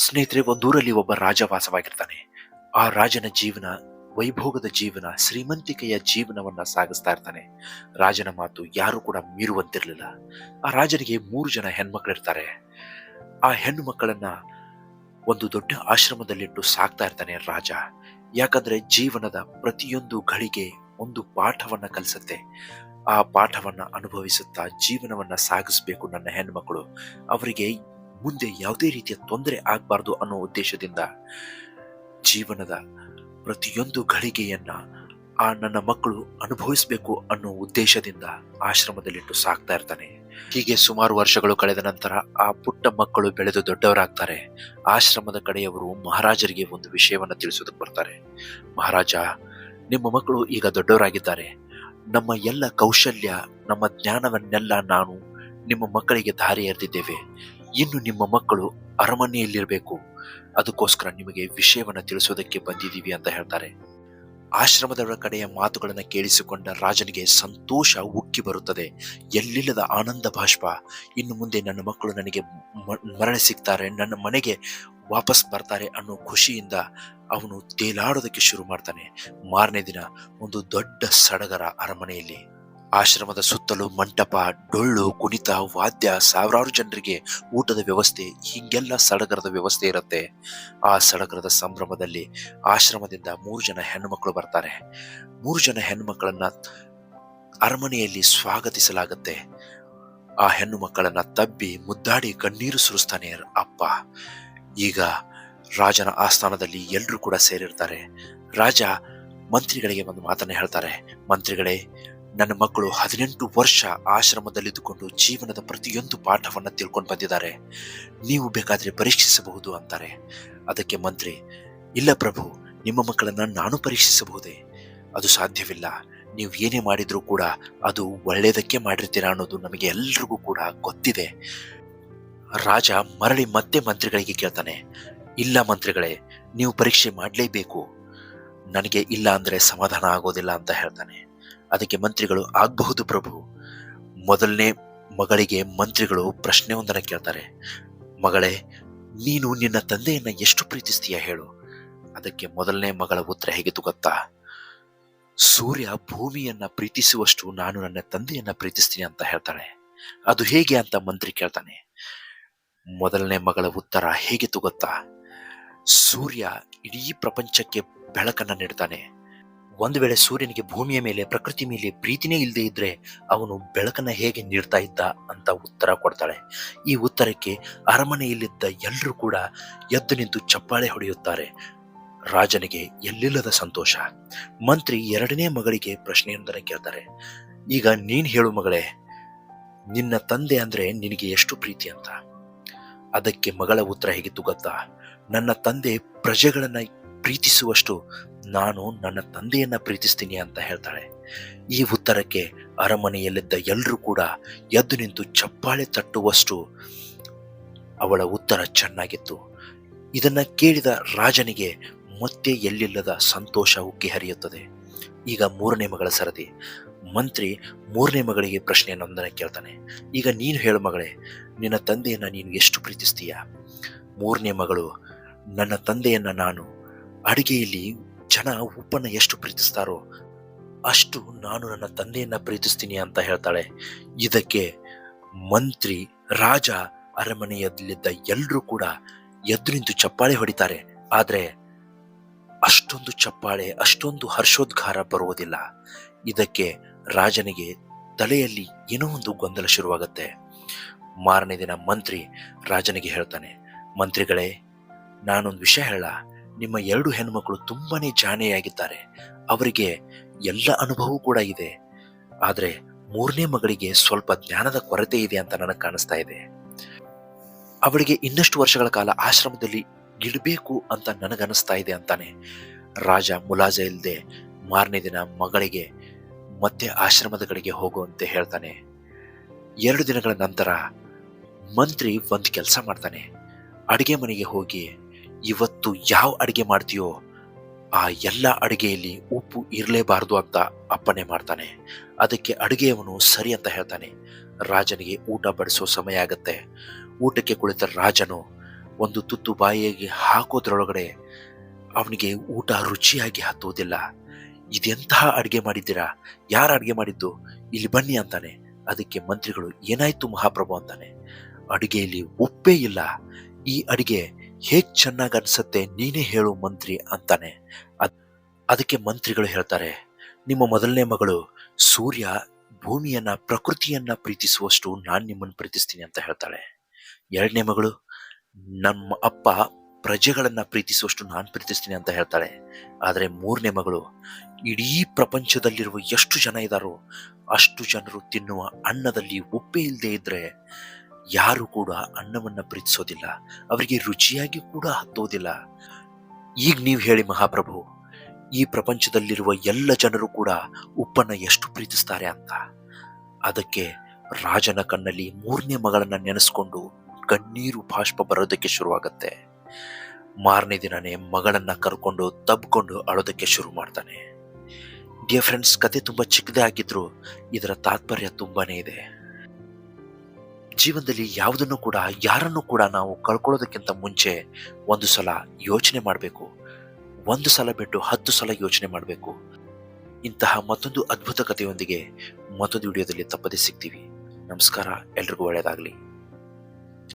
ಸ್ನೇಹಿತರೆ ಒಂದೂರಲ್ಲಿ ಒಬ್ಬ ರಾಜ ವಾಸವಾಗಿರ್ತಾನೆ ಆ ರಾಜನ ಜೀವನ, ವೈಭೋಗದ ಜೀವನ, ಶ್ರೀಮಂತಿಕೆಯ ಜೀವನವನ್ನ ಸಾಗಿಸ್ತಾ ಇರ್ತಾನೆ. ರಾಜನ ಮಾತು ಯಾರು ಕೂಡ ಮೀರುವಂತಿರಲಿಲ್ಲ. ಆ ರಾಜನಿಗೆ ಮೂರು ಜನ ಹೆಣ್ಮಕ್ಳಿರ್ತಾರೆ. ಆ ಹೆಣ್ಣು ಮಕ್ಕಳನ್ನ ಒಂದು ದೊಡ್ಡ ಆಶ್ರಮದಲ್ಲಿಟ್ಟು ಸಾಕ್ತಾ ಇರ್ತಾನೆ ರಾಜ. ಯಾಕಂದ್ರೆ ಜೀವನದ ಪ್ರತಿಯೊಂದು ಗಳಿಗೆ ಒಂದು ಪಾಠವನ್ನ ಕಲಿಸುತ್ತೆ. ಆ ಪಾಠವನ್ನ ಅನುಭವಿಸುತ್ತಾ ಜೀವನವನ್ನ ಸಾಗಿಸ್ಬೇಕು ನನ್ನ ಹೆಣ್ಮಕ್ಳು ಅವರಿಗೆ ಮುಂದೆ ಯಾವುದೇ ರೀತಿಯ ತೊಂದರೆ ಆಗಬಾರ್ದು ಅನ್ನೋ ಉದ್ದೇಶದಿಂದ ಜೀವನದ ಪ್ರತಿಯೊಂದು ಘಳಿಗೆಯನ್ನು ಆ ನನ್ನ ಮಕ್ಕಳು ಅನುಭವಿಸಬೇಕು ಅನ್ನೋ ಉದ್ದೇಶದಿಂದ ಆಶ್ರಮದಲ್ಲಿಟ್ಟು ಸಾಕ್ತಾ ಇರ್ತಾನೆ. ಹೀಗೆ ಸುಮಾರು ವರ್ಷಗಳು ಕಳೆದ ನಂತರ ಆ ಪುಟ್ಟ ಮಕ್ಕಳು ಬೆಳೆದು ದೊಡ್ಡವರಾಗ್ತಾರೆ. ಆಶ್ರಮದ ಕಡೆಯವರು ಮಹಾರಾಜರಿಗೆ ಒಂದು ವಿಷಯವನ್ನು ತಿಳಿಸೋದಕ್ಕೆ ಬರ್ತಾರೆ. ಮಹಾರಾಜ, ನಿಮ್ಮ ಮಕ್ಕಳು ಈಗ ದೊಡ್ಡವರಾಗಿದ್ದಾರೆ. ನಮ್ಮ ಎಲ್ಲ ಕೌಶಲ್ಯ, ನಮ್ಮ ಜ್ಞಾನವನ್ನೆಲ್ಲ ನಾನು ನಿಮ್ಮ ಮಕ್ಕಳಿಗೆ ದಾರಿ ಎರೆದಿದ್ದೇವೆ. ಇನ್ನು ನಿಮ್ಮ ಮಕ್ಕಳು ಅರಮನೆಯಲ್ಲಿರಬೇಕು. ಅದಕ್ಕೋಸ್ಕರ ನಿಮಗೆ ವಿಷಯವನ್ನು ತಿಳಿಸೋದಕ್ಕೆ ಬಂದಿದ್ದೀವಿ ಅಂತ ಹೇಳ್ತಾರೆ. ಆಶ್ರಮದವರ ಕಡೆಯ ಮಾತುಗಳನ್ನು ಕೇಳಿಸಿಕೊಂಡ ರಾಜನಿಗೆ ಸಂತೋಷ ಉಕ್ಕಿ ಬರುತ್ತದೆ. ಎಲ್ಲಿಲ್ಲದ ಆನಂದ ಭಾಷ್ಪ ಇನ್ನು ಮುಂದೆ ನನ್ನ ಮಕ್ಕಳು ನನಗೆ ಮರಣ ಸಿಗ್ತಾರೆ, ನನ್ನ ಮನೆಗೆ ವಾಪಸ್ ಬರ್ತಾರೆ ಅನ್ನೋ ಖುಷಿಯಿಂದ ಅವನು ತೇಲಾಡೋದಕ್ಕೆ ಶುರು ಮಾಡ್ತಾನೆ. ಮಾರನೇ ದಿನ ಒಂದು ದೊಡ್ಡ ಸಡಗರ ಅರಮನೆಯಲ್ಲಿ. ಆಶ್ರಮದ ಸುತ್ತಲೂ ಮಂಟಪ, ಡೊಳ್ಳು, ಕುಣಿತ, ವಾದ್ಯ ಸಾವಿರಾರು ಜನರಿಗೆ ಊಟದ ವ್ಯವಸ್ಥೆ, ಹೀಗೆಲ್ಲ ಸಡಗರದ ವ್ಯವಸ್ಥೆ ಇರುತ್ತೆ. ಆ ಸಡಗರದ ಸಂಭ್ರಮದಲ್ಲಿ ಆಶ್ರಮದಿಂದ ಮೂರು ಜನ ಹೆಣ್ಣುಮಕ್ಕಳು ಬರ್ತಾರೆ. ಮೂರು ಜನ ಹೆಣ್ಣುಮಕ್ಕಳನ್ನ ಅರಮನೆಯಲ್ಲಿ ಸ್ವಾಗತಿಸಲಾಗುತ್ತೆ. ಆ ಹೆಣ್ಣು ಮಕ್ಕಳನ್ನ ತಬ್ಬಿ ಮುದ್ದಾಡಿ ಕಣ್ಣೀರು ಸುರಿಸ್ತಾನೆ ಅಪ್ಪ. ಈಗ ರಾಜನ ಆಸ್ಥಾನದಲ್ಲಿ ಎಲ್ಲರೂ ಕೂಡ ಸೇರಿರ್ತಾರೆ. ರಾಜ ಮಂತ್ರಿಗಳಿಗೆ ಒಂದು ಮಾತನ್ನ ಹೇಳ್ತಾರೆ. ಮಂತ್ರಿಗಳೇ ನನ್ನ ಮಕ್ಕಳು ಹದಿನೆಂಟು ವರ್ಷ ಆಶ್ರಮದಲ್ಲಿದ್ದುಕೊಂಡು ಜೀವನದ ಪ್ರತಿಯೊಂದು ಪಾಠವನ್ನು ತಿಳ್ಕೊಂಡು ಬಂದಿದ್ದಾರೆ. ನೀವು ಬೇಕಾದರೆ ಪರೀಕ್ಷಿಸಬಹುದು ಅಂತಾರೆ. ಅದಕ್ಕೆ ಮಂತ್ರಿ, ಇಲ್ಲ ಪ್ರಭು, ನಿಮ್ಮ ಮಕ್ಕಳನ್ನು ನಾನು ಪರೀಕ್ಷಿಸಬಹುದೇ? ಅದು ಸಾಧ್ಯವಿಲ್ಲ. ನೀವು ಏನೇ ಮಾಡಿದರೂ ಕೂಡ ಅದು ಒಳ್ಳೆಯದಕ್ಕೆ ಮಾಡಿರ್ತೀರಾ ಅನ್ನೋದು ನಮಗೆ ಎಲ್ರಿಗೂ ಕೂಡ ಗೊತ್ತಿದೆ. ರಾಜ ಮರಳಿ ಮತ್ತೆ ಮಂತ್ರಿಗಳಿಗೆ ಕೇಳ್ತಾನೆ, ಇಲ್ಲ ಮಂತ್ರಿಗಳೇ, ನೀವು ಪರೀಕ್ಷೆ ಮಾಡಲೇಬೇಕು. ನನಗೆ ಇಲ್ಲ ಅಂದರೆ ಸಮಾಧಾನ ಆಗೋದಿಲ್ಲ ಅಂತ ಹೇಳ್ತಾನೆ. ಅದಕ್ಕೆ ಮಂತ್ರಿಗಳು ಆಗಬಹುದು ಪ್ರಭು. ಮೊದಲನೇ ಮಗಳಿಗೆ ಮಂತ್ರಿಗಳು ಪ್ರಶ್ನೆ ಒಂದನ್ನು ಕೇಳ್ತಾರೆ. ಮಗಳೇ, ನೀನು ನಿನ್ನ ತಂದೆಯನ್ನ ಎಷ್ಟು ಪ್ರೀತಿಸ್ತೀಯ ಹೇಳು. ಅದಕ್ಕೆ ಮೊದಲನೇ ಮಗಳ ಉತ್ತರ ಹೇಗಿತ್ತು ಗೊತ್ತಾ? ಸೂರ್ಯ ಭೂಮಿಯನ್ನ ಪ್ರೀತಿಸುವಷ್ಟು ನಾನು ನನ್ನ ತಂದೆಯನ್ನ ಪ್ರೀತಿಸ್ತೀನಿ ಅಂತ ಹೇಳ್ತಾಳೆ. ಅದು ಹೇಗೆ ಅಂತ ಮಂತ್ರಿ ಕೇಳ್ತಾನೆ. ಮೊದಲನೇ ಮಗಳ ಉತ್ತರ ಹೇಗಿತ್ತು ಗೊತ್ತಾ? ಸೂರ್ಯ ಇಡೀ ಪ್ರಪಂಚಕ್ಕೆ ಬೆಳಕನ್ನ ನೀಡ್ತಾನೆ. ಒಂದು ವೇಳೆ ಸೂರ್ಯನಿಗೆ ಭೂಮಿಯ ಮೇಲೆ, ಪ್ರಕೃತಿ ಮೇಲೆ ಪ್ರೀತಿನೇ ಇಲ್ಲದೆ ಇದ್ರೆ ಅವನು ಬೆಳಕನ್ನ ಹೇಗೆ ನೀಡ್ತಾ ಇದ್ದ ಅಂತ ಉತ್ತರ ಕೊಡ್ತಾಳೆ. ಈ ಉತ್ತರಕ್ಕೆ ಅರಮನೆಯಲ್ಲಿದ್ದ ಎಲ್ಲರೂ ಕೂಡ ಎದ್ದು ನಿಂತು ಚಪ್ಪಾಳೆ ಹೊಡೆಯುತ್ತಾರೆ. ರಾಜನಿಗೆ ಎಲ್ಲಿಲ್ಲದ ಸಂತೋಷ. ಮಂತ್ರಿ ಎರಡನೇ ಮಗಳಿಗೆ ಪ್ರಶ್ನೆಯೊಂದನ್ನು ಕೇಳ್ತಾರೆ. ಈಗ ನೀನ್ ಹೇಳು ಮಗಳೇ, ನಿನ್ನ ತಂದೆ ಅಂದ್ರೆ ನಿನಗೆ ಎಷ್ಟು ಪ್ರೀತಿ ಅಂತ? ಅದಕ್ಕೆ ಮಗಳ ಉತ್ತರ ಹೇಗಿತ್ತು ಗೊತ್ತಾ? ನನ್ನ ತಂದೆ ಪ್ರಜೆಗಳನ್ನ ಪ್ರೀತಿಸುವಷ್ಟು ನಾನು ನನ್ನ ತಂದೆಯನ್ನ ಪ್ರೀತಿಸ್ತೀನಿ ಅಂತ ಹೇಳ್ತಾಳೆ. ಈ ಉತ್ತರಕ್ಕೆ ಅರಮನೆಯಲ್ಲಿದ್ದ ಎಲ್ಲರೂ ಕೂಡ ಎದ್ದು ನಿಂತು ಚಪ್ಪಾಳೆ ತಟ್ಟುವಷ್ಟು ಅವಳ ಉತ್ತರ ಚೆನ್ನಾಗಿತ್ತು. ಇದನ್ನ ಕೇಳಿದ ರಾಜನಿಗೆ ಮತ್ತೆ ಎಲ್ಲಿಲ್ಲದ ಸಂತೋಷ ಉಕ್ಕಿ ಹರಿಯುತ್ತದೆ. ಈಗ ಮೂರನೇ ಮಗಳ ಸರದಿ. ಮಂತ್ರಿ ಮೂರನೇ ಮಗಳಿಗೆ ಪ್ರಶ್ನೆಯನ್ನೊಂದನ್ನು ಕೇಳ್ತಾನೆ. ಈಗ ನೀನು ಹೇಳು ಮಗಳೇ, ನಿನ್ನ ತಂದೆಯನ್ನ ನೀನು ಎಷ್ಟು ಪ್ರೀತಿಸ್ತೀಯ? ಮೂರನೇ ಮಗಳು, ನನ್ನ ತಂದೆಯನ್ನ ನಾನು ಅಡಿಗೆಯಲ್ಲಿ ಜನ ಉಪ್ಪನ್ನ ಎಷ್ಟು ಪ್ರೀತಿಸ್ತಾರೋ ಅಷ್ಟು ನಾನು ನನ್ನ ತಂದೆಯನ್ನ ಪ್ರೀತಿಸ್ತೀನಿ ಅಂತ ಹೇಳ್ತಾಳೆ. ಇದಕ್ಕೆ ಮಂತ್ರಿ, ರಾಜ ಅರಮನೆಯಲ್ಲಿದ್ದ ಎಲ್ಲರೂ ಕೂಡ ಎದ್ದು ನಿಂತು ಚಪ್ಪಾಳೆ ಹೊಡಿತಾರೆ. ಆದ್ರೆ ಅಷ್ಟೊಂದು ಚಪ್ಪಾಳೆ, ಅಷ್ಟೊಂದು ಹರ್ಷೋದ್ಗಾರ ಬರುವುದಿಲ್ಲ. ಇದಕ್ಕೆ ರಾಜನಿಗೆ ತಲೆಯಲ್ಲಿ ಏನೋ ಒಂದು ಗೊಂದಲ ಶುರುವಾಗತ್ತೆ. ಮಾರನೇ ದಿನ ಮಂತ್ರಿ ರಾಜನಿಗೆ ಹೇಳ್ತಾನೆ, ಮಂತ್ರಿಗಳೇ, ನಾನೊಂದು ವಿಷಯ ಹೇಳ. ನಿಮ್ಮ ಎರಡು ಹೆಣ್ಮಕ್ಳು ತುಂಬಾನೇ ಜಾಣೆಯಾಗಿದ್ದಾರೆ. ಅವರಿಗೆ ಎಲ್ಲ ಅನುಭವ ಕೂಡ ಇದೆ. ಆದರೆ ಮೂರನೇ ಮಗಳಿಗೆ ಸ್ವಲ್ಪ ಜ್ಞಾನದ ಕೊರತೆ ಇದೆ ಅಂತ ನನಗೆ ಕಾಣಿಸ್ತಾ ಇದೆ. ಅವಳಿಗೆ ಇನ್ನಷ್ಟು ವರ್ಷಗಳ ಕಾಲ ಆಶ್ರಮದಲ್ಲಿ ಇಡಬೇಕು ಅಂತ ನನಗನ್ನಿಸ್ತಾ ಇದೆ ಅಂತಾನೆ. ರಾಜ ಮುಲಾಜ ಇಲ್ಲದೆ ಮಾರನೇ ದಿನ ಮಗಳಿಗೆ ಮತ್ತೆ ಆಶ್ರಮದ ಕಡೆಗೆ ಹೋಗುವಂತೆ ಹೇಳ್ತಾನೆ. ಎರಡು ದಿನಗಳ ನಂತರ ಮಂತ್ರಿ ಒಂದು ಕೆಲಸ ಮಾಡ್ತಾನೆ. ಅಡುಗೆ ಮನೆಗೆ ಹೋಗಿ ಇವತ್ತು ಯಾವ ಅಡಿಗೆ ಮಾಡ್ತೀಯೋ ಆ ಎಲ್ಲ ಅಡಿಗೆಯಲ್ಲಿ ಉಪ್ಪು ಇರಲೇಬಾರದು ಅಂತ ಅಪ್ಪಣೆ ಮಾಡ್ತಾನೆ. ಅದಕ್ಕೆ ಅಡುಗೆಯವನು ಸರಿ ಅಂತ ಹೇಳ್ತಾನೆ. ರಾಜನಿಗೆ ಊಟ ಬಡಿಸೋ ಸಮಯ ಆಗತ್ತೆ. ಊಟಕ್ಕೆ ಕುಳಿತ ರಾಜನು ಒಂದು ತುತ್ತು ಬಾಯಿಗೆ ಹಾಕೋದ್ರೊಳಗಡೆ ಅವನಿಗೆ ಊಟ ರುಚಿಯಾಗಿ ಹತ್ತುವುದಿಲ್ಲ. ಇದೆಂತಹ ಅಡುಗೆ ಮಾಡಿದ್ದೀರಾ? ಯಾರು ಅಡುಗೆ ಮಾಡಿದ್ದು? ಇಲ್ಲಿ ಬನ್ನಿ ಅಂತಾನೆ. ಅದಕ್ಕೆ ಮಂತ್ರಿಗಳು ಏನಾಯ್ತು ಮಹಾಪ್ರಭು ಅಂತಾನೆ. ಅಡುಗೆಯಲ್ಲಿ ಉಪ್ಪೇ ಇಲ್ಲ. ಈ ಅಡಿಗೆ ಹೇಗ್ ಚೆನ್ನಾಗಿ ಅನ್ಸುತ್ತೆ ನೀನೇ ಹೇಳು ಮಂತ್ರಿ ಅಂತಾನೆ. ಅದ್- ಅದಕ್ಕೆ ಮಂತ್ರಿಗಳು ಹೇಳ್ತಾರೆ, ನಿಮ್ಮ ಮೊದಲನೇ ಮಗಳು ಸೂರ್ಯ ಭೂಮಿಯನ್ನ, ಪ್ರಕೃತಿಯನ್ನ ಪ್ರೀತಿಸುವಷ್ಟು ನಾನು ನಿಮ್ಮನ್ನು ಪ್ರೀತಿಸ್ತೀನಿ ಅಂತ ಹೇಳ್ತಾಳೆ. ಎರಡನೇ ಮಗಳು ನಮ್ಮ ಅಪ್ಪ ಪ್ರಜೆಗಳನ್ನ ಪ್ರೀತಿಸುವಷ್ಟು ನಾನು ಪ್ರೀತಿಸ್ತೀನಿ ಅಂತ ಹೇಳ್ತಾಳೆ. ಆದರೆ ಮೂರನೇ ಮಗಳು ಇಡೀ ಪ್ರಪಂಚದಲ್ಲಿರುವ ಎಷ್ಟು ಜನ ಇದ್ದಾರೋ ಅಷ್ಟು ಜನರು ತಿನ್ನುವ ಅನ್ನದಲ್ಲಿ ಉಪ್ಪೇ ಇಲ್ಲದೆ ಇದ್ರೆ ಯಾರು ಕೂಡ ಅನ್ನವನ್ನು ಪ್ರೀತಿಸೋದಿಲ್ಲ, ಅವರಿಗೆ ರುಚಿಯಾಗಿ ಕೂಡ ಹತ್ತೋದಿಲ್ಲ. ಈಗ ನೀವು ಹೇಳಿ ಮಹಾಪ್ರಭು, ಈ ಪ್ರಪಂಚದಲ್ಲಿರುವ ಎಲ್ಲ ಜನರು ಕೂಡ ಉಪ್ಪನ್ನು ಎಷ್ಟು ಪ್ರೀತಿಸ್ತಾರೆ ಅಂತ. ಅದಕ್ಕೆ ರಾಜನ ಕಣ್ಣಲ್ಲಿ ಮೂರನೇ ಮಗಳನ್ನ ನೆನೆಸ್ಕೊಂಡು ಕಣ್ಣೀರು ಬಾಷ್ಪ ಬರೋದಕ್ಕೆ ಶುರುವಾಗತ್ತೆ. ಮಾರನೇ ದಿನನೇ ಮಗಳನ್ನ ಕರ್ಕೊಂಡು ತಬ್ಕೊಂಡು ಅಳೋದಕ್ಕೆ ಶುರು ಮಾಡ್ತಾನೆ. ಡಿಯರ್ ಫ್ರೆಂಡ್ಸ್ ಕತೆ ತುಂಬ ಚಿಕ್ಕದೇ ಆಗಿದ್ರು ಇದರ ತಾತ್ಪರ್ಯ ತುಂಬಾನೇ ಇದೆ. ಜೀವನದಲ್ಲಿ ಯಾವುದನ್ನು ಕೂಡ, ಯಾರನ್ನು ಕೂಡ ನಾವು ಕಳ್ಕೊಳ್ಳೋದಕ್ಕಿಂತ ಮುಂಚೆ ಒಂದು ಸಲ ಯೋಚನೆ ಮಾಡಬೇಕು. ಒಂದು ಸಲ ಬಿಟ್ಟು ಹತ್ತು ಸಲ ಯೋಚನೆ ಮಾಡಬೇಕು. ಇಂತಹ ಮತ್ತೊಂದು ಅದ್ಭುತ ಕಥೆಯೊಂದಿಗೆ ಮತ್ತೊಂದು ವಿಡಿಯೋದಲ್ಲಿ ತಪ್ಪದೇ ಸಿಗ್ತೀವಿ. ನಮಸ್ಕಾರ. ಎಲ್ರಿಗೂ ಒಳ್ಳೆಯದಾಗಲಿ.